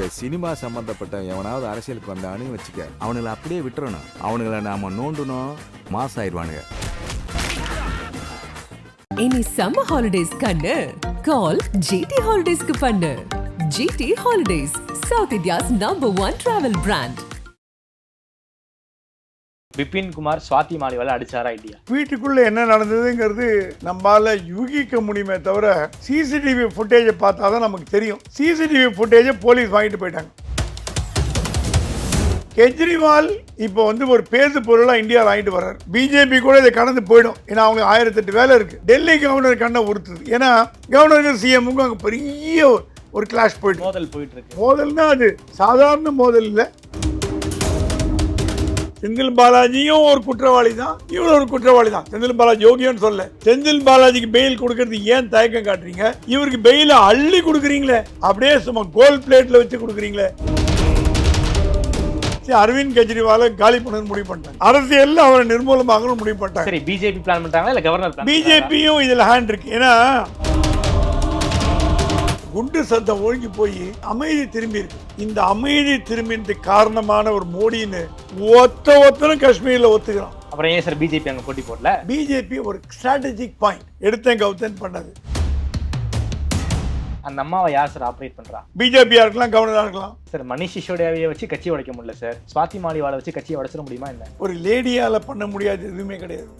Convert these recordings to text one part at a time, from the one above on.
இந்த சினிமா சம்பந்தப்பட்ட எவனாவது அரசியலுக்கு வந்தான்னு வச்சுக்க அவனுங்களை அப்படியே விட்டுறணும். அவனுங்களை நாம நோண்டணும் மாஸ் ஆயிடுவானுங்க இனி சம்மர் ஹாலிடேஸ் கண்ணு. கால் ஜிடி ஹாலிடேஸ்க்கு பண்ணு. GT holidays South India's number one travel brand Bipin Kumar Swati Maliwal அடிச்சாரா இல்லையா? வீட்டுக்குள்ள என்ன நடந்ததுங்கிறது நம்மால யூகிக்க முடியுமே தவிர சிசிடிவி ஃபுட்டேஜை பார்த்தா தான் நமக்கு தெரியும். சிசிடிவி ஃபுட்டேஜை போலீஸ் வாங்கிட்டு போயிட்டாங்க. கெஜ்ரிவால் இப்போ வந்து ஒரு பேசு பொருளாக இந்தியாவில் வாங்கிட்டு வர்றாரு. பிஜேபி கூட இதை கடந்து போயிடும். ஏன்னா அவங்களுக்கு ஆயிரத்தெட்டு வேலை இருக்கு. டெல்லி கவர்னர் கண்ணை உறுத்துது ஏன்னா கவர்னருக்கு சிஎம்முக்கும் அங்கே பெரிய ஒரு கிளாஷ் போயிட்டு மோதல் போயிட்டு இருக்கு. மோதல்னா அது சாதாரண மோதல் இல்லை. செந்தில் பாலாஜியும் ஒரு குற்றவாளி தான் இவரும் ஒரு குற்றவாளி தான். செந்தில் பாலாஜி யோகியன்னு சொல்ல செந்தில் பாலாஜிக்கு பெயில் கொடுக்கறது ஏன் தயக்கம் காட்டுறீங்க? இவருக்கு பெயில அள்ளி கொடுக்குறீங்களே அப்படியே சும்மா கோல்ட் பிளேட்ல வச்சு கொடுக்குறீங்களே. அரவிந்த் கெஜ்ரிவால காலி பண்ணணும்னு முடிவு பண்ணிட்டாங்க. அரசியல்ல அவரை நிர்மூலமாகணும்னு முடிவு பண்ணிட்டாங்க. பிஜேபி பிளான் பண்றாங்களா இல்ல கவர்னர் பிஜேபியும் இதுல ஹேண்ட் இருக்கு. ஏன்னா குண்டு சத்தம் ஒழுங்கி போய் அமைதி திரும்பி இருக்கு இந்த அமைதி திரும்பினதுக்கு காரணமான ஒரு மோடின்னு ஒத்த ஒத்தனும் காஷ்மீர்ல ஒத்துக்கிறான். அப்புறம் ஏன் சார் பிஜேபி அங்க போட்டி போடல? பிஜேபி ஒரு ஸ்ட்ராட்டஜிக் பாயிண்ட் எடுத்தேன் கவுத்தன் பண்ணது. அந்த அம்மாவை யார் சார் ஆப்ரேட் பண்றா? பிஜேபியா இருக்கலாம் கவர்னரா இருக்கலாம். சார் மணிஷ் சிசோடியாவையே வச்சு கட்சி உடைக்க முடியல சார். சுவாதி மாலிவால வச்சு கட்சியை உடைச்சிட முடியுமா என்ன? ஒரு லேடியால பண்ண முடியாது எதுவுமே கிடையாது.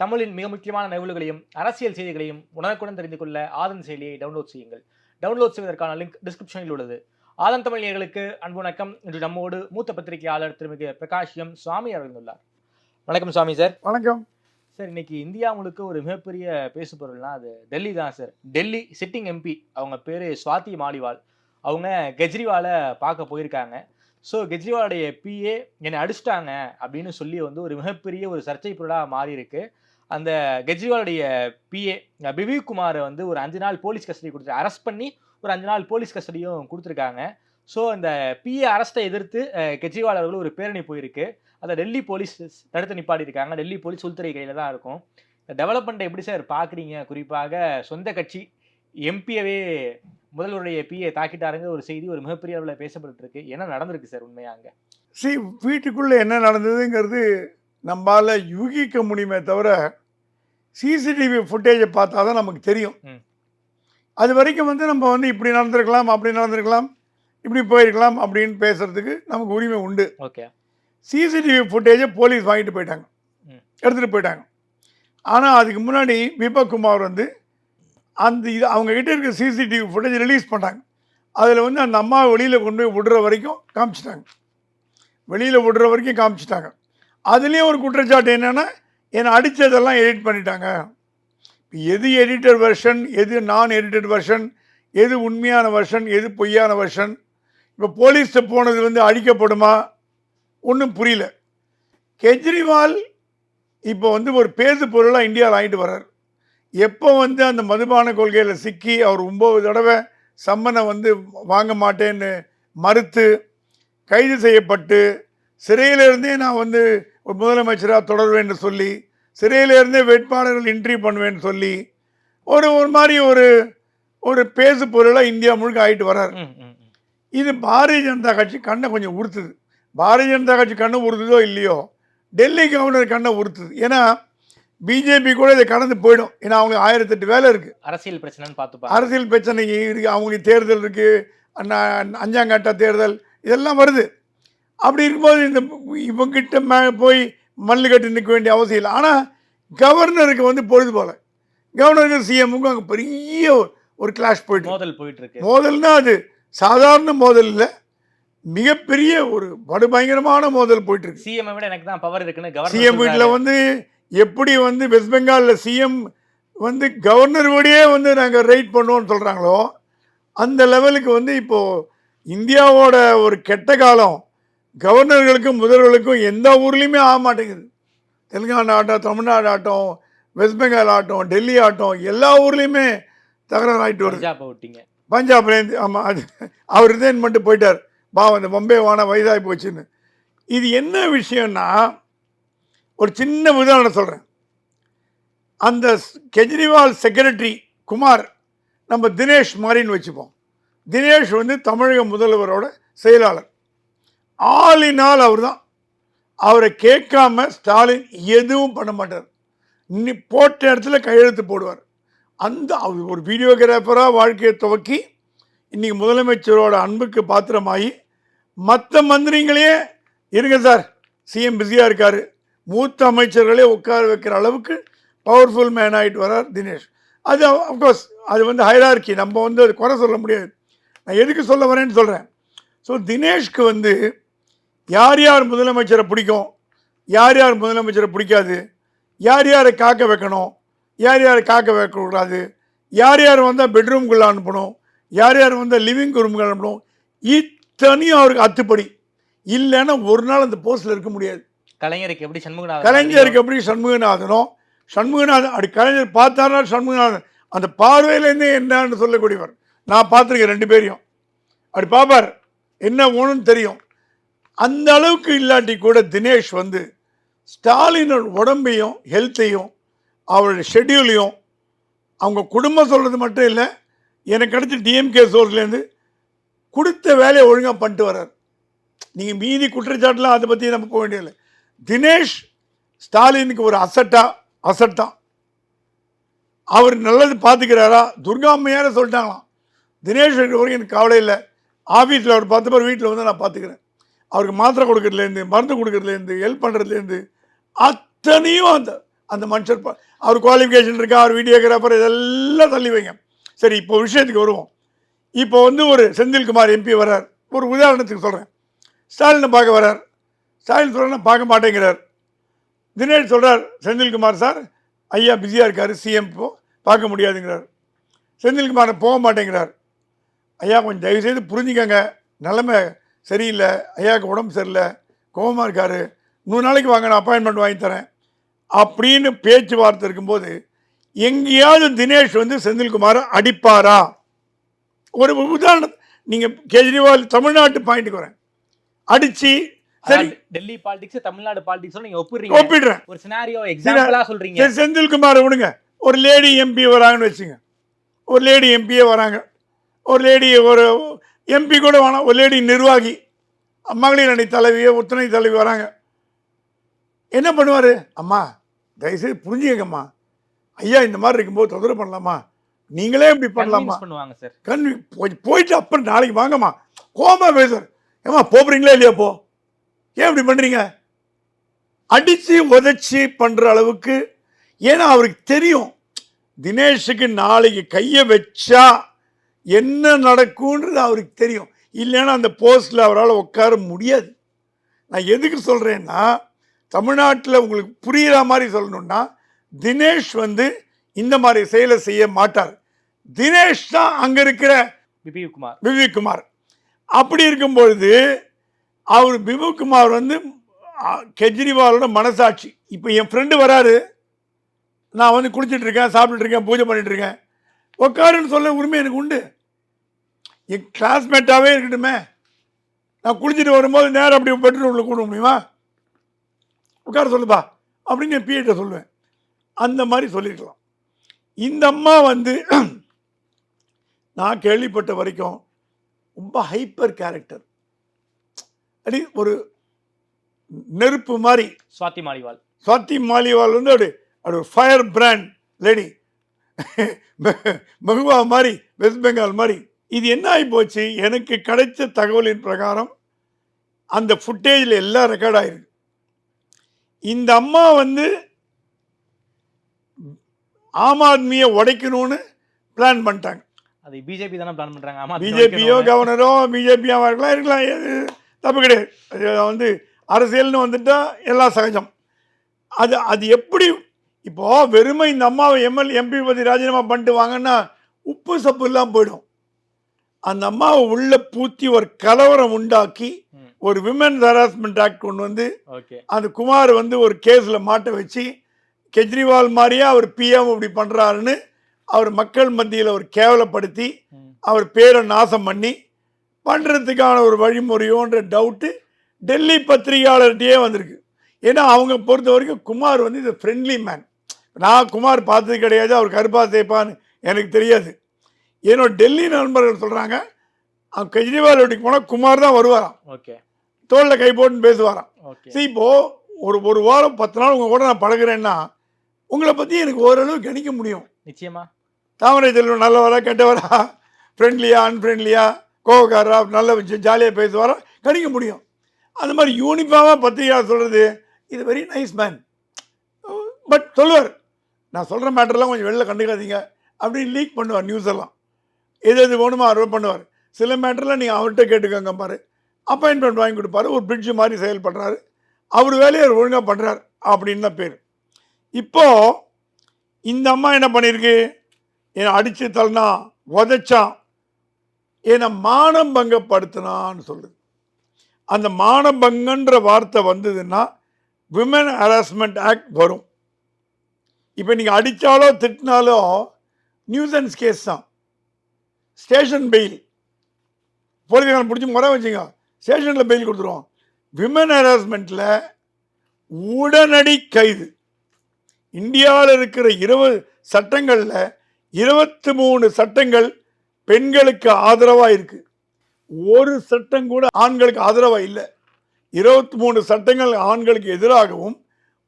தமிழின் மிக முக்கியமான நிகழ்வுகளையும் அரசியல் செய்திகளையும் உடனுக்குடன் தெரிந்து கொள்ள ஆதன் செயலியை டவுன்லோட் செய்யுங்கள். டவுன்லோட் செய்வதற்கான லிங்க் டிஸ்கிரிப்ஷனில் உள்ளது. ஆதன் தமிழ் நேயர்களுக்கு அன்பு வணக்கம். இன்று நம்மோடு மூத்த பத்திரிகையாளர் திருமிகு பிரகாஷ் எம் சுவாமி உள்ளார் வணக்கம் சுவாமி சார். வணக்கம். சார் இன்னைக்கு இந்தியா முழுக்க ஒரு மிகப்பெரிய பேசு பொருள்னா அது டெல்லி தான் சார். Delhi sitting MP. அவங்க பேர் சுவாதி மாலிவால். அவங்க கெஜ்ரிவாலை பார்க்க போயிருக்காங்க. ஸோ கெஜ்ரிவாலுடைய பிஏ என்னை அடிச்சிட்டாங்க அப்படின்னு சொல்லி வந்து ஒரு மிகப்பெரிய ஒரு சர்ச்சை பொருளாக மாறி இருக்கு அந்த கெஜ்ரிவாலுடைய பிஏ பிபிக் குமாரை வந்து ஒரு அஞ்சு நாள் போலீஸ் கஸ்டடி கொடுத்து அரெஸ்ட் பண்ணி ஒரு அஞ்சு நாள் போலீஸ் கஸ்டடியும் கொடுத்துருக்காங்க. ஸோ இந்த பிஏ அரெஸ்ட்டை எதிர்த்து கெஜ்ரிவால் அவர்கள் ஒரு பேரணி போயிருக்கு. அதை டெல்லி போலீஸ் தடுத்து நிப்பாடி இருக்காங்க டெல்லி போலீஸ் உள்துறை கையில் தான் இருக்கும். இந்த டெவலப்மெண்ட்டை எப்படி சார் பார்க்குறீங்க குறிப்பாக சொந்த கட்சி எம்பியவே முதல்வருடைய பிஏ தாக்கிட்டாருங்க ஒரு செய்தி ஒரு மிகப்பெரிய அளவில் பேசப்பட்டு இருக்கு என்ன நடந்திருக்கு சார் உண்மையாக அங்க? சி வீட்டுக்குள்ளே என்ன நடந்ததுங்கிறது நம்மால யூகிக்க முடியுமே தவிர சிசிடிவி ஃபுட்டேஜை பார்த்தா தான் நமக்கு தெரியும். அது வரைக்கும் வந்து நம்ம வந்து இப்படி நடந்திருக்கலாம் அப்படி நடந்திருக்கலாம் இப்படி போயிருக்கலாம் அப்படின்னு பேசுறதுக்கு நமக்கு உரிமை உண்டு. ஓகே. சிசிடிவி ஃபுட்டேஜை போலீஸ் வாங்கிட்டு போயிட்டாங்க. எடுத்துகிட்டு போயிட்டாங்க. ஆனால் அதுக்கு முன்னாடி விபக் குமார் வந்து அந்த இது அவங்க கிட்ட இருக்க சிசிடிவி ஃபுட்டேஜ் ரிலீஸ் பண்ணாங்க அதில் வந்து அந்த அம்மா வெளியில் கொண்டு போய் விடுற வரைக்கும் காமிச்சிட்டாங்க. வெளியில் விடுற வரைக்கும் காமிச்சிட்டாங்க. அதுலேயும் ஒரு குற்றச்சாட்டு என்னென்னா என்னை அடித்ததெல்லாம் எடிட் பண்ணிட்டாங்க. எது எடிட்டட் வெர்ஷன் எது நான் எடிட்டட் வெர்ஷன் எது உண்மையான வெர்ஷன் எது பொய்யான வெர்ஷன் இப்போ போலீஸ்ட்டு போனது வந்து அழிக்கப்படுமா? ஒன்றும் புரியல. கெஜ்ரிவால் இப்போ வந்து ஒரு பேசு பொருளாக இந்தியாவில் ஆகிட்டு வர்றார். எப்போ வந்து அந்த மதுபான கொள்கையில் சிக்கி அவர் ஒம்பது தடவை சம்மனை வந்து வாங்க மாட்டேன்னு மறுத்து கைது செய்யப்பட்டு சிறையிலிருந்தே நான் வந்து ஒரு முதலமைச்சராக தொடர்வேன்னு சொல்லி சிறையிலிருந்தே வேட்பாளர்கள் இன்ட்ரி பண்ணுவேன்னு சொல்லி ஒரு ஒரு மாதிரி ஒரு ஒரு பேசு பொருளாக இந்தியா முழுக்க ஆகிட்டு வர்றார். இது பாரதிய ஜனதா கட்சி கண்ணை கொஞ்சம் உறுத்துது. பாரதிய ஜனதா கட்சி கண்ணை உறுத்துதோ இல்லையோ டெல்லி கவர்னர் கண்ணை உறுத்துது. ஏன்னா பிஜேபி கூட இதை கடந்து போயிடும். ஏன்னா அவங்களுக்கு ஆயிரத்தெட்டு வேலை இருக்குது அரசியல் பிரச்சனைன்னு பார்த்துப்பா அரசியல் பிரச்சனை இருக்குது அவங்களுக்கு தேர்தல் இருக்குது அஞ்சாங்கட்ட தேர்தல் இதெல்லாம் வருது. அப்படி இருக்கும்போது இந்த இவங்கிட்ட மே போய் மல்லு கட்டி நிற்க வேண்டிய அவசியம் இல்லை. ஆனால் கவர்னருக்கு வந்து பொழுது போல. கவர்னருக்கு சிஎம்முக்கும் அங்கே பெரிய ஒரு கிளாஷ் போயிட்டு. மோதல் போயிட்டு இருக்கு. மோதல்னா அது சாதாரண மோதல் இல்லை. மிகப்பெரிய ஒரு படுபயங்கரமான மோதல் போயிட்டு இருக்கு. சிஎம் விட எனக்கு தான் பவர் இருக்குன்னு சிஎம் வீட்டில். வந்து எப்படி வந்து வெஸ்ட் பெங்காலில் சிஎம் வந்து கவர்னர் வீடையே வந்து நாங்கள் ரைட் பண்ணுவோம்னு சொல்கிறாங்களோ அந்த லெவலுக்கு வந்து இப்போது இந்தியாவோட ஒரு கெட்ட காலம் கவர்னர்களுக்கும் முதல்வர்களுக்கும் எந்த ஊர்லேயுமே ஆக மாட்டேங்குது. தெலுங்கானா ஆட்டம் தமிழ்நாடு ஆட்டம் வெஸ்ட் பெங்கால் ஆட்டம் டெல்லி ஆட்டம் எல்லா ஊர்லேயுமே தகராறு ஆகிட்டு வருது. விட்டீங்க பஞ்சாப்லேருந்து ஆமாம் அது அவர் ரிசைன் பண்ணிட்டு போயிட்டார். பாவம் இந்த பம்பே வான வயதாகி போச்சுன்னு. இது என்ன விஷயம்னா ஒரு சின்ன உதாரணம் சொல்கிறேன் அந்த கெஜ்ரிவால் செக்ரட்டரி குமார் நம்ம தினேஷ் மாதிரின்னு வச்சுப்போம். தினேஷ் வந்து தமிழக முதல்வரோட செயலாளர். ஆல் இன் ஆல் அவர் தான் அவரை கேட்காம ஸ்டாலின் எதுவும் பண்ண மாட்டார். இன்னி போட்ட இடத்துல கையெழுத்து போடுவார். அந்த அவர் ஒரு வீடியோகிராஃபராக வாழ்க்கையை துவக்கி இன்றைக்கி முதலமைச்சரோட அன்புக்கு பாத்திரமாகி மற்ற மந்திரிங்களே இருங்க சார் சிஎம் பிஸியாக இருக்கார். மூத்த அமைச்சர்களே உட்கார வைக்கிற அளவுக்கு பவர்ஃபுல் மேன் ஆகிட்டு வரார் தினேஷ். அது அஃப்கோர்ஸ் அது வந்து ஹைரார்கி நம்ம வந்து அது குறை சொல்ல முடியாது. நான் எதுக்கு சொல்ல வரேன்னு சொல்கிறேன் ஸோ தினேஷ்க்கு வந்து யார் யார் முதலமைச்சரை பிடிக்கும்? யார் யார் முதலமைச்சரை பிடிக்காது? யார் யாரை காக்க வைக்கணும்? யார் யாரை காக்க வைக்கக்கூடாது? யார் யார் வந்தால் பெட்ரூம்குள்ளே அனுப்பணும்? யார் யார் வந்தால் லிவிங் ரூம்குள்ள அனுப்பணும்? இத்தனையும் அவருக்கு அத்துப்படி. இல்லைன்னா ஒரு நாள் அந்த போஸ்ட்டில் இருக்க முடியாது. கலைஞருக்கு எப்படி சண்முகநாதன் கலைஞருக்கு எப்படி சண்முகநாதனோ? சண்முகநாதன் அப்படி கலைஞர் பார்த்தாரா சண்முகநாதன். அந்த பார்வையிலேருந்தே என்னன்னு சொல்லக்கூடியவர். நான் பார்த்துருக்கேன் ரெண்டு பேரையும். அப்படி பார்ப்பார். என்ன வேணும்னு தெரியும். அந்த அளவுக்கு இல்லாட்டி கூட தினேஷ் வந்து ஸ்டாலினோட உடம்பையும் ஹெல்த்தையும் அவருடைய ஷெட்யூலையும் அவங்க குடும்பம் சொல்கிறது மட்டும் இல்லை எனக்கு கிடைச்ச டிஎம்கே சோர்ஸ்லேருந்து கொடுத்த வேலையை ஒழுங்காக பண்ணிட்டு வர்றார். நீங்கள் மீதி குற்றச்சாட்டுலாம் அதை பற்றி நம்ம போக வேண்டியதில்லை. தினேஷ் ஸ்டாலினுக்கு ஒரு அசட்டா அசட் தான் அவர் நல்லது பார்த்துக்கிறாரா? துர்காமையார சொல்லிட்டாங்களாம். தினேஷ் இருக்கிற வரைக்கும் எனக்கு கவலை இல்லை. ஆஃபீஸில் அவர் பத்து பேர் வீட்டில் வந்து நான் பார்த்துக்கிறேன். அவருக்கு மாத்திரை கொடுக்கறதுலேருந்து மருந்து கொடுக்கறதுலேருந்து ஹெல்ப் பண்ணுறதுலேருந்து அத்தனையும் அந்த அந்த மனுஷர் அவர் குவாலிஃபிகேஷன் இருக்கா அவர் வீடியோகிராஃபர் இதெல்லாம் தள்ளி வைங்க. சரி இப்போ விஷயத்துக்கு வருவோம். இப்போ வந்து ஒரு செந்தில்குமார் எம்பி வரார் ஒரு உதாரணத்துக்கு சொல்கிறேன் ஸ்டாலினை பார்க்க வரார் ஸ்டாலின் சொல்கிறேன்னா பார்க்க மாட்டேங்கிறார். தினேஷ் சொல்கிறார் செந்தில்குமார் சார் ஐயா பிஸியாக இருக்கார் சிஎம் இப்போ பார்க்க முடியாதுங்கிறார். செந்தில்குமார் போக மாட்டேங்கிறார். ஐயா கொஞ்சம் தயவுசெய்து புரிஞ்சுக்கங்க. நிலமை சரியில்லை ஐயாவுக்கு உடம்பு சரியில்லை கோபமாக இருக்கார் நூறு நாளைக்கு வாங்க நான் அப்பாயின்மெண்ட் வாங்கி தரேன் அப்படின்னு பேச்சுவார்த்தை இருக்கும்போது எங்கேயாவது தினேஷ் வந்து செந்தில்குமாரை அடிப்பாரா? ஒரு உதாரணம் நீங்கள் கெஜ்ரிவால் தமிழ்நாட்டு பாயிண்ட்டுக்கு வரேன். அடித்து சரி. டெல்லி பாலிடிக்ஸ் தமிழ்நாடு பாலிடிக்ஸ் நீங்க ஒப்பிடுறீங்க. ஒப்பிடுறேன். ஒரு சினாரியோ எக்ஸாம்பிளா சொல்றீங்க. சரி செந்தில்குமாரை விடுங்க. ஒரு லேடி எம்பி வராங்கன்னு வச்சுங்க. ஒரு லேடி எம்பியே வராங்க. ஒரு லேடி ஒரு எம்பி கூட வேணாம். ஒரு லேடி நிர்வாகி. மகளிர் அணி தலைவியோ ஒத்துணை தலைவி வராங்க. என்ன பண்ணுவார்? அம்மா தயவுசெய்து புரிஞ்சுக்கங்கம்மா. ஐயா இந்த மாதிரி இருக்கும்போது தொந்தரவு பண்ணலாமா? நீங்களே இப்படி பண்ணலாமா? பண்ணுவாங்க சார் போய் போயிட்டு அப்புறம் நாளைக்கு வாங்கம்மா. கோமா பேசுற ஏம்மா போறீங்களா இல்லையா போ ஏன் இப்படி பண்றீங்க? அடிச்சு உதைச்சி பண்ற அளவுக்கு ஏன்னா அவருக்கு தெரியும். தினேஷுக்கு நாளைக்கு கையை வச்சா என்ன நடக்கும்ன்றது அவருக்கு தெரியும். இல்லைன்னா அந்த போஸ்டில் அவரால் உட்கார முடியாது. நான் எதுக்கு சொல்கிறேன்னா தமிழ்நாட்டில் உங்களுக்கு புரிகிற மாதிரி சொல்லணும்னா தினேஷ் வந்து இந்த மாதிரி செயலை செய்ய மாட்டார். தினேஷ் தான் அங்கே இருக்கிற பிபி குமார் விவேக் குமார் அப்படி இருக்கும் பொழுது அவர் விவேக் குமார் வந்து கெஜ்ரிவாலோட மனசாட்சி. இப்போ என் ஃப்ரெண்டு வராரு. நான் வந்து சாப்பிட்டுட்டு இருக்கேன் பூஜை பண்ணிட்டு இருக்கேன். உட்காருன்னு சொல்ல உரிமை எனக்கு உண்டு. என் கிளாஸ்மேட்டாகவே இருக்கட்டுமே. நான் குளிச்சுட்டு வரும்போது நேரம் அப்படி பெட்ரூமில் கூட முடியுமா? உட்கார சொல்லுப்பா அப்படின்னு என் பிஏட்ட சொல்லுவேன். அந்த மாதிரி சொல்லியிருக்கலாம் இந்த அம்மா வந்து நான் கேள்விப்பட்ட வரைக்கும் ரொம்ப ஹைப்பர் கேரக்டர் அடி ஒரு நெருப்பு மாதிரி. சுவாதி மாலிவால். சுவாதி மாலிவால் வந்து அப்படி அப்படி ஒரு ஃபயர் பிராண்ட் லேடி மகுவா மாதிரி வெஸ்ட் பெங்கால் மாதிரி. இது என்ன ஆகி போச்சு? எனக்கு கிடைச்ச தகவலின் பிரகாரம் அந்த ஃபுட்டேஜில் எல்லாம் ரெக்கார்ட் ஆயிருக்கு. இந்த அம்மா வந்து ஆம் ஆத்மியை உடைக்கணும்னு பிளான் பண்ணிட்டாங்க. அது பிஜேபி தானே பிளான் அது பிஜேபியோ. கவர்னரோ பிஜேபியாக இருக்கலாம் இருக்கலாம். எது தப்பு கிடையாது. அது வந்து அரசியல்னு வந்துட்டா எல்லாம் சகஜம். அது அது எப்படி இப்போ வெறுமை இந்த அம்மாவை எம்எல் எம்பி பற்றி ராஜினாமா பண்ணிட்டு வாங்கன்னா உப்பு சப்பு இல்லாமல் போயிடும். அந்த அம்மாவை உள்ள பூத்தி ஒரு கலவரம் உண்டாக்கி. ஒரு விமன் ஹராஸ்மெண்ட் ஆக்ட் கொண்டு வந்து அந்த குமார் வந்து ஒரு கேஸில் மாட்ட வச்சு கெஜ்ரிவால் மாதிரியே அவர் பிஎம் இப்படி பண்ணுறாருன்னு அவர் மக்கள் மத்தியில் ஒரு கேவலப்படுத்தி. அவர் பேரை நாசம் பண்ணி பண்ணுறதுக்கான ஒரு வழிமுறையோன்ற டவுட்டு டெல்லி பத்திரிகையாளர்கிட்டயே வந்திருக்கு ஏன்னா அவங்க பொறுத்த வரைக்கும் குமார் வந்து இது ஃப்ரெண்ட்லி மேன் நான் குமார் பார்த்தது கிடையாது அவர் கருப்பா தேய்ப்பான்னு எனக்கு தெரியாது ஏன்னா டெல்லி நண்பர்கள் சொல்கிறாங்க அவன் கெஜ்ரிவால் வீட்டுக்கு போனால் குமார் தான் வருவாராம். ஓகே. தோளில் கை போட்டுன்னு பேசுவாராம். சரி இப்போ ஒரு ஒரு வாரம் பத்து நாள் உங்க கூட நான் பழகுறேன்னா உங்களை பற்றி எனக்கு ஓரளவு கணிக்க முடியும். நிச்சயமா. தாமரை செல்வம் நல்லவரா கெட்டவரா ஃப்ரெண்ட்லியா அன்ஃப்ரெண்ட்லியா கோவக்காரரா நல்ல விஷயம் ஜாலியாக பேசுவாரா கணிக்க முடியும். அந்த மாதிரி யூனிஃபார்மாக பத்திரிகையாளர் சொல்கிறது இது வெரி நைஸ் மேன் பட் சொல்லுவார் நான் சொல்கிற மேட்டர்லாம் கொஞ்சம் வெளில கண்டுக்காதீங்க அப்படின்னு லீக் பண்ணுவார் நியூஸ் எல்லாம். எது எது வேணுமோ அவர் பண்ணுவார். சில மேட்டரில் நீங்கள் அவர்கிட்ட கேட்டுக்கோங்க பாரு. அப்பாயின்மெண்ட் வாங்கி கொடுப்பாரு. ஒரு பிரிட்ஜு மாதிரி செயல்படுறாரு. அவர் வேலையை அவர் ஒழுங்காக பண்ணுறார் அப்படின்னு தான் பேர். இப்போது இந்த அம்மா என்ன பண்ணியிருக்கு என்னை அடித்து தள்ளனா உதைச்சான் என்னை மானபங்கப்படுத்தினான்னு சொல்லுது. அந்த மானபங்கன்ற வார்த்தை வந்ததுன்னா விமன் ஹராஸ்மெண்ட் ஆக்ட் வரும். இப்போ நீங்கள் அடித்தாலோ திட்டினாலோ நியூசன்ஸ் கேஸ் தான். ஸ்டேஷன் பெயில் போலீஸ்காரன் பிடிச்சி முறை வச்சுங்க. ஸ்டேஷனில் பெயில் கொடுத்துருவோம். விமன் ஹராஸ்மெண்ட்டில் உடனடி கைது. இந்தியாவில் இருக்கிற இருபது சட்டங்களில் இருபத்தி மூணு சட்டங்கள் பெண்களுக்கு ஆதரவாக இருக்குது ஒரு சட்டம் கூட ஆண்களுக்கு ஆதரவாக இல்லை. இருபத்தி மூணு சட்டங்கள் ஆண்களுக்கு எதிராகவும்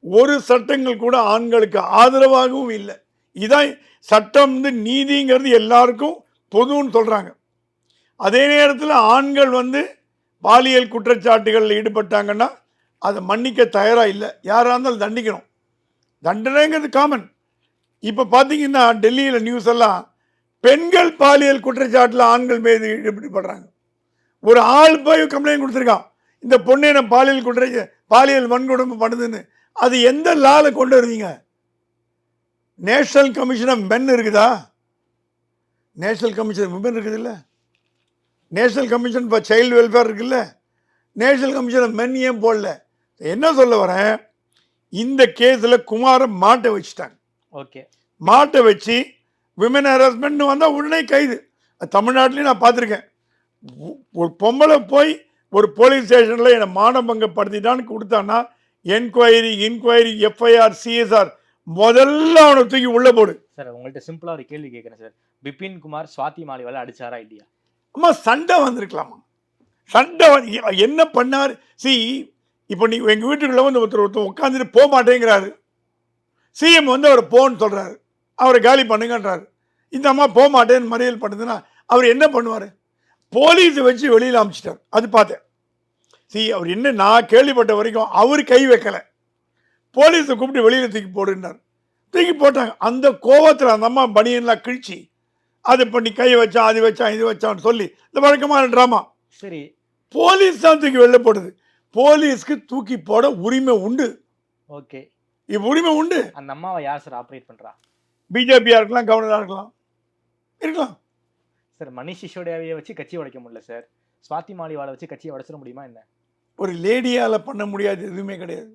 ஒரு சட்டங்கள் கூட ஆண்களுக்கு ஆதரவாகவும் இல்லை. இதான் சட்டம் வந்து நீதிங்கிறது எல்லாருக்கும் பொதுன்னு சொல்கிறாங்க அதே நேரத்தில் ஆண்கள் வந்து பாலியல் குற்றச்சாட்டுகளில் ஈடுபட்டாங்கன்னா அதை மன்னிக்க தயாராக இல்லை. யாராக இருந்தாலும் தண்டிக்கணும். தண்டனைங்கிறது காமன் இப்போ பார்த்தீங்கன்னா டெல்லியில் நியூஸ் எல்லாம் பெண்கள் பாலியல் குற்றச்சாட்டில் ஆண்கள் மீது ஈடுபடுறாங்க. ஒரு ஆள் போய் கம்ப்ளைண்ட் கொடுத்துருக்கான். இந்த பொண்ணை நான் பாலியல் குற்ற பாலியல் வன்கொடுமை பண்ணுதுன்னு. அது எந்த லாவில் கொண்டு வருவீங்க? நேஷனல் கமிஷன் ஆஃப் மென் இருக்குதா? நேஷனல் கமிஷன் விமன் இருக்குது இல்லை national commission for child welfare இருக்குல்ல? நேஷனல் கமிஷன் மென் ஏன் போடல? என்ன சொல்ல வரேன்? இந்த கேஸில் குமாரை மாட்ட வச்சுட்டாங்க. ஓகே. மாட்டை வச்சு விமன் ஹராஸ்மெண்ட் வந்தால் உடனே கைது. தமிழ்நாட்டிலையும் நான் பார்த்துருக்கேன். ஒரு பொம்பளை போய் ஒரு போலீஸ் ஸ்டேஷனில் என்னை மானபங்கப்படுத்திட்டான்னு கொடுத்தான்னா என்கொயரி இன்கொயரி எஃப்ஐஆர் சிஎஸ்ஆர் முதல்ல அவனை தூக்கி உள்ளே போடு. சார் உங்கள்ட்ட சிம்பிளா ஒரு கேள்வி கேட்குறேன் சார். பிபின் குமார் சுவாதி மாலிவால அடிச்சாரா இல்லையா? அம்மா சண்டை வந்திருக்கலாமா? சண்டை வந்து- என்ன பண்ணார்? சி இப்போ நீ எங்கள் வீட்டுக்குள்ளே வந்து ஒருத்தர் ஒருத்தர் உட்காந்துட்டு போக மாட்டேங்கிறாரு. சிஎம் வந்து அவர் போன்னு சொல்கிறாரு அவரை காலி பண்ணுங்கன்றாரு. இந்த அம்மா போக மாட்டேன்னு மறியல் பண்ணுதுன்னா அவர் என்ன பண்ணுவார்? போலீஸை வச்சு வெளியில் அமிச்சிட்டார். அது பார்த்தேன். சி அவர் என்ன நான் கேள்விப்பட்ட வரைக்கும் அவர் கை வைக்கலை. போலீஸை கூப்பிட்டு வெளியில் தூக்கி போடுன்னார் தூக்கி போட்டாங்க. அந்த கோபத்தில் அந்த அம்மா பனியன்லாம் கிழிச்சு அது பண்ணி கை வச்சான் அது வச்சான் இது வச்சான்னு சொல்லி இந்த வழக்கமான ட்ராமா சரி. போலீஸ் தான் தூக்கி வெளில போடுது. போலீஸ்க்கு தூக்கி போட உரிமை உண்டு. ஓகே. இப்போ உரிமை உண்டு. அந்த அம்மாவை யார் சார் ஆப்ரேட் பண்றா? பிஜேபியாக இருக்கலாம் கவர்னராக இருக்கலாம். இருக்கலாம். சார் மணிஷ் சிசோடியாவையை வச்சு கட்சி உடைக்க முடியல சார். சுவாதி மாலிவாலை வச்சு கட்சியை உடைச்சிட முடியுமா என்ன? ஒரு லேடியால் பண்ண முடியாது எதுவுமே கிடையாது.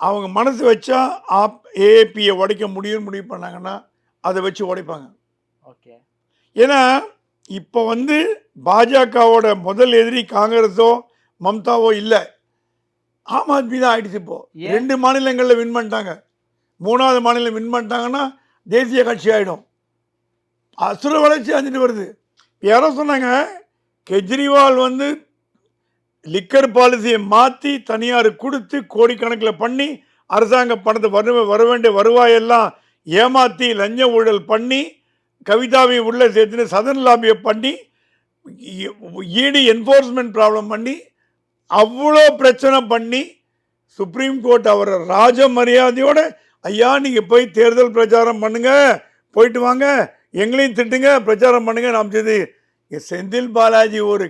அவங்க மனசு வச்சா ஆப் ஏபியை உடைக்க முடியும்னு முடிவு பண்ணாங்கன்னா அதை வச்சு உடைப்பாங்க. ஓகே. ஏன்னா இப்போ வந்து பாஜகவோட முதல் எதிரி காங்கிரஸோ மம்தாவோ இல்லை. ஆம் ஆத்மி தான் ஆயிடுச்சு இப்போ? ரெண்டு மாநிலங்களில் வின் பண்ணிட்டாங்க. மூணாவது மாநிலம் வின் பண்ணிட்டாங்கன்னா தேசிய கட்சி ஆகிடும் அசுர வளர்ச்சி அஞ்சிட்டு வருது. யாரோ சொன்னாங்க கெஜ்ரிவால் வந்து லிக்கர் பாலிசியை மாற்றி தனியார் கொடுத்து கோடிக்கணக்கில் பண்ணி அரசாங்க பணத்தை வரு வர வேண்டிய வருவாயெல்லாம் ஏமாற்றி லஞ்ச ஊழல் பண்ணி கவிதாவை உள்ளே சேர்த்துன்னு சதன் லாபியை பண்ணி ஈடி என்ஃபோர்ஸ்மெண்ட் ப்ராப்ளம் பண்ணி அவ்வளோ பிரச்சனை பண்ணி சுப்ரீம் கோர்ட் அவரை ராஜ மரியாதையோடு ஐயா நீங்கள் போய் தேர்தல் பிரச்சாரம் பண்ணுங்கள் போயிட்டு வாங்க எங்களையும் திட்டுங்க பிரச்சாரம் பண்ணுங்கள் நாம் செய்து செந்தில் பாலாஜி ஒரு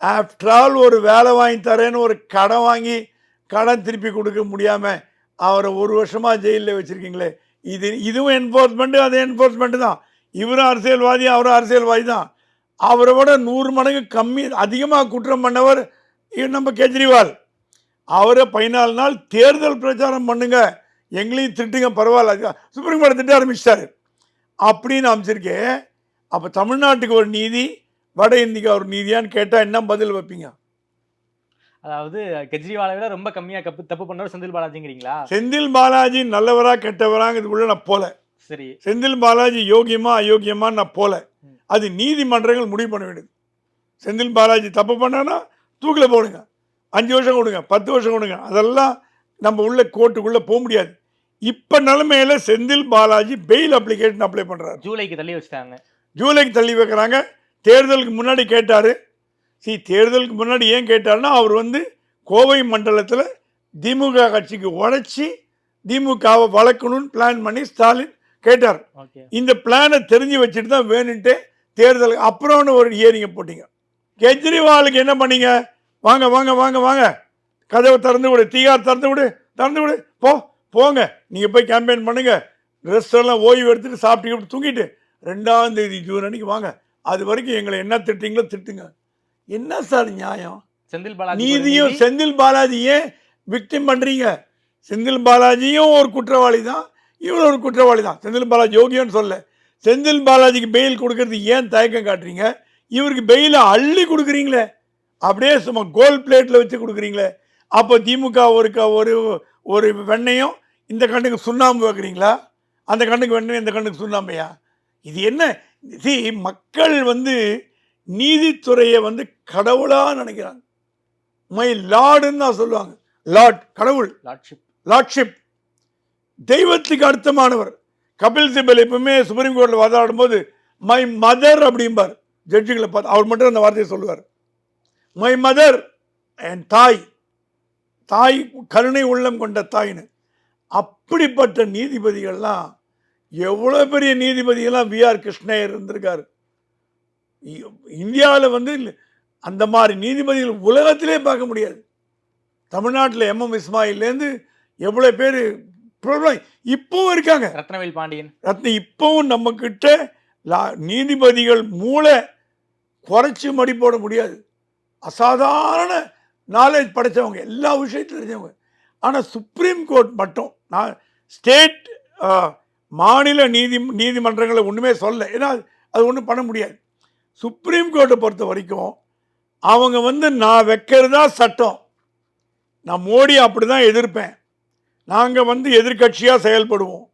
ஆஃப்டர் ஆல் ஒரு வேலை வாங்கி தரேன்னு ஒரு கடன் வாங்கி கடன் திருப்பி கொடுக்க முடியாமல் அவரை ஒரு வருஷமாக ஜெயிலில் வச்சுருக்கீங்களே இது இதுவும் என்ஃபோர்ஸ்மெண்ட்டு அது என்ஃபோர்ஸ்மெண்ட்டு தான். இவரும் அரசியல்வாதி அவரும் அரசியல்வாதி தான். அவரை விட நூறு மடங்கு கம்மி அதிகமாக குற்றம் பண்ணவர் நம்ம கெஜ்ரிவால். அவரை பதினாலு நாள் தேர்தல் பிரச்சாரம் பண்ணுங்க. எங்களையும் திட்டுங்க பரவாயில்ல. அது சுப்ரீம் கோர்ட் திட்ட ஆரம்பிச்சிட்டாரு. அப்படின்னு அமைச்சிருக்கேன் அப்போ தமிழ்நாட்டுக்கு ஒரு நீதி வட இந்தியா ஒரு நீதியான்னு கேட்டால் என்ன பதில் வைப்பீங்க? அதாவது கெஜ்ரிவாலை விட ரொம்ப கம்மியா கப்பு தப்பு பண்ணவர் செந்தில் பாலாஜிங்கிறீங்களா? செந்தில் பாலாஜி நல்லவரா கெட்டவராங்கிறதுக்குள்ள நான் போல. சரி. செந்தில் பாலாஜி யோகியமா அயோக்கியமா நான் போல. அது நீதிமன்றங்கள் முடிவு பண்ண வேண்டியது. செந்தில் பாலாஜி தப்பு பண்ணானா தூக்கில் போடுங்க. அஞ்சு வருஷம் கொடுங்க பத்து வருஷம் கொடுங்க. அதெல்லாம் நம்ம உள்ள கோர்ட்டுக்குள்ளே போக முடியாது. இப்போ நிலைமையில Senthil Balaji bail application apply பண்ணுறாரு ஜூலைக்கு தள்ளி வச்சுட்டாங்க. ஜூலைக்கு தள்ளி வைக்கிறாங்க. தேர்தலுக்கு முன்னாடி கேட்டார். சி தேர்தலுக்கு முன்னாடி ஏன் கேட்டாருன்னா அவர் வந்து கோவை மண்டலத்தில் திமுக கட்சிக்கு உழைச்சி திமுகவை வளர்க்கணும்னு பிளான் பண்ணி ஸ்டாலின் கேட்டார். இந்த பிளானை தெரிஞ்சு வச்சுட்டு தான் வேணுன்ட்டு தேர்தலுக்கு அப்புறம்னு ஒரு இயரிங்க போட்டீங்க. கெஜ்ரிவாலுக்கு என்ன பண்ணீங்க? வாங்க வாங்க வாங்க வாங்க. கதவை திறந்து விடு தீயார் திறந்து விடு திறந்து விடு. போ போங்க. நீங்கள் போய் கேம்பெயின் பண்ணுங்க. ரெஸ்டெல்லாம் ஓய்வு எடுத்துட்டு சாப்பிட்டு தூங்கிட்டு. ரெண்டாம் தேதி ஜூன் அன்னைக்கு வாங்க. அது வரைக்கும் எங்களை என்ன திட்டுறீங்களோ திட்டுங்க. என்ன சார் நியாயம்? செந்தில் பாலாஜி நீதியும் செந்தில் பாலாஜி ஏன் விக்டிம் பண்றீங்க. செந்தில் பாலாஜியும் ஒரு குற்றவாளி தான் இவரும் ஒரு குற்றவாளி தான் செந்தில் பாலாஜி யோகியன்னு சொல்ல செந்தில் பாலாஜிக்கு பெயில் கொடுக்கறது ஏன் தயக்கம் காட்டுறீங்க? இவருக்கு பெயிலை அள்ளி கொடுக்குறீங்களே. அப்படியே சும்மா கோல்ட் பிளேட்டில் வச்சு கொடுக்குறீங்களே. அப்போ திமுக ஒரு ஒரு ஒரு வெண்ணையும் இந்த கண்ணுக்கு சுண்ணாம்பு வைக்கிறீங்களா? அந்த கண்ணுக்கு வெண்ணையும் இந்த கண்ணுக்கு சுண்ணாம்பையா? இது என்ன? சி மக்கள் வந்து நீதித்துறையை வந்து கடவுளாக நினைக்கிறாங்க. மை லார்டுன்னு தான் சொல்லுவாங்க. லார்ட் கடவுள். லார்ட்ஷிப். லார்ட்ஷிப். தெய்வத்துக்கு அர்த்தமானவர். கபில் சிபல் எப்பவுமே சுப்ரீம் கோர்ட்டில் வாதாடும் போது மை மதர் அப்படிம்பார். ஜட்ஜுகளை பார்த்து அவர் மட்டும் அந்த வார்த்தையை சொல்லுவார். மை மதர் என் தாய். தாய் கருணை உள்ளம் கொண்ட தாய்னு அப்படிப்பட்ட நீதிபதிகள்லாம் எவ்வளோ பெரிய நீதிபதிகள்லாம் வி ஆர் கிருஷ்ணயர் இருந்திருக்காரு. இந்தியாவில் வந்து அந்த மாதிரி நீதிபதிகள் உலகத்திலே பார்க்க முடியாது. தமிழ்நாட்டில் எம்எம் இஸ்மாயிலேருந்து எவ்வளோ பேர் இப்பவும் இருக்காங்க. ரத்னவேல் பாண்டியன். ரத்ன இப்பவும் நம்ம கிட்ட லா- நீதிபதிகள் மூளை குறைச்சி மடி போட முடியாது. அசாதாரண நாலேஜ் படைச்சவங்க எல்லா விஷயத்தையும் தெரிஞ்சவங்க. ஆனால் சுப்ரீம் கோர்ட் மட்டும் நான் ஸ்டேட் மாநில நீதி நீதிமன்றங்களை ஒன்றுமே சொல்ல ஏன்னா அது ஒன்றும் பண்ண முடியாது. சுப்ரீம் கோர்ட்டை பொறுத்த வரைக்கும் அவங்க வந்து நான் வைக்கிறதா சட்டம். நான் மோடி அப்படி தான் எதிர்ப்பேன். நாங்கள் வந்து எதிர்க்கட்சியாக செயல்படுவோம்.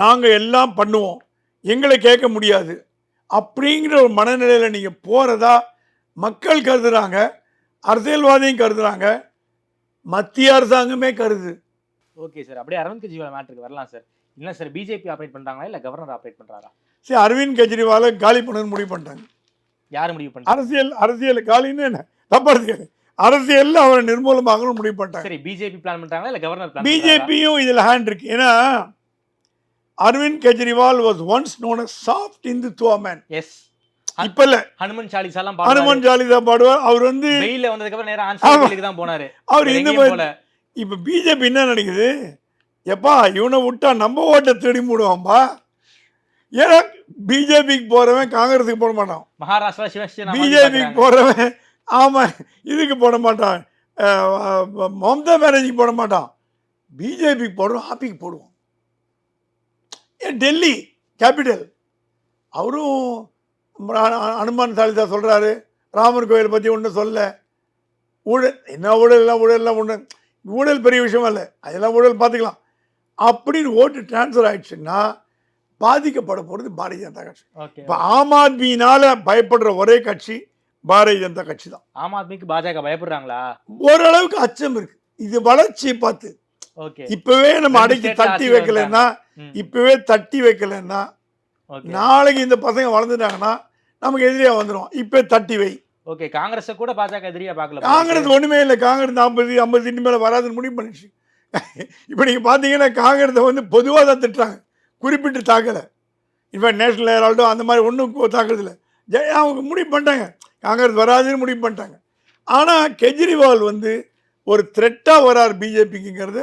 நாங்கள் எல்லாம் பண்ணுவோம். எங்களை கேட்க முடியாது. அப்படிங்கிற ஒரு மனநிலையில் நீங்கள் போகிறதா மக்கள் கருதுறாங்க அரசியல்வாதியும் கருதுறாங்க மத்திய அரசாங்கமே கருது. Okay sir. அப்படியே அரவிந்த் கெஜ்ரிவால் மேட்ருக்கு வரலாம் சார். என்ன சார் பிஜேபி ஆப்ரேட் பண்றாங்களா இல்ல கவர்னர் ஆப்ரேட் பண்றாரா? சரி அரவிந்த் கெஜ்ரிவாலை காலி பண்ணணும்னு முடிவு பண்ணிட்டாங்க. யார் முடிவு பண்றாங்க அரசியல் அரசியல் காலின்னு என்ன? தப்பா இருக்கு அரசியல்ல அவரை நிர்மூலமாகணும்னு முடிவு பண்ணிட்டாங்க. சரி பிஜேபி பிளான் பண்றாங்களா இல்ல கவர்னர் பிளான் பிஜேபியும் இதில் ஹேண்ட் இருக்கு. ஏன்னா Arvind Kejriwal was once known soft Hindutva man is இப்ப இல்ல. ஹனுமன் சாலிசா எல்லாம் ஹனுமன் ஜாலிதா பாடுவார். அவர் வந்து வெயில வந்ததுக்கு அப்புறம் நேரா. ஆன்சர் தான் போனாரு. அவர் இந்த இப்ப பிஜேபி என்ன நினைக்குது? எப்பா இவனை விட்டா நம்ம ஓட்டை தேடி மூடுவான்பா? ஏன்னா பிஜேபிக்கு போறவன் காங்கிரஸுக்கு போட மாட்டான். மகாராஷ்டிரா சிவசேனா பிஜேபிக்கு போறவன் ஆமா இதுக்கு போட மாட்டான். மம்தா பானர்ஜிக்கு போட மாட்டான். பிஜேபிக்கு போடுவோம் ஹாப்பிக்கு போடுவோம். ஏன் டெல்லி கேபிட்டல் அவரும் அனுமான் சாலிதா சொல்றாரு. ராமர் கோயில் பத்தி ஒன்றும் சொல்ல. ஊழல் என்ன ஊழல் எல்லாம் ஊழல் எல்லாம் ஒன்று ஊழல் பெரிய விஷயம் இல்லை. அதெல்லாம் ஊழல் பார்த்துக்கலாம் அப்படின்னு ஓட்டு டிரான்ஸ்ஃபர் ஆயிடுச்சுன்னா பாதிக்கப்பட போகிறது பாரதிய ஜனதா கட்சி. இப்போ ஆம் ஆத்மியினால பயப்படுற ஒரே கட்சி பாரதிய ஜனதா கட்சி தான். ஆம் ஆத்மிக்கு பாஜக பயப்படுறாங்களா? ஓரளவுக்கு அச்சம் இருக்கு. இது வளர்ச்சியை பார்த்து. இப்பவே நம்ம அடக்கி தட்டி வைக்கலன்னா. இப்பவே தட்டி வைக்கலன்னா நாளைக்கு இந்த பசங்க வளர்ந்துட்டாங்கன்னா நமக்கு எதிரியா வந்துடும் இப்போ தட்டி வை. ஓகே காங்கிரஸ் கூட பாஜக எதிரியா பார்க்கல காங்கிரஸ் ஒண்ணுமே இல்லை. காங்கிரஸ் ஐம்பது ஐம்பது சீட்டு மேலே வராதுன்னு முடிவு பண்ணிச்சு இப்போ நீங்கள் பார்த்தீங்கன்னா காங்கிரஸை வந்து பொதுவாக தான் திட்டுறாங்க. குறிப்பிட்டு தாக்கலை. இப்போ நேஷனல் ஹெரால்டோ அந்த மாதிரி ஒன்றும் தாக்குறது ஜெய அவங்க முடிவு பண்ணிட்டாங்க? காங்கிரஸ் வராதுன்னு முடிவு பண்ணிட்டாங்க. ஆனால் கெஜ்ரிவால் வந்து ஒரு த்ரெட்டாக வரார் பிஜேபிக்குங்கிறத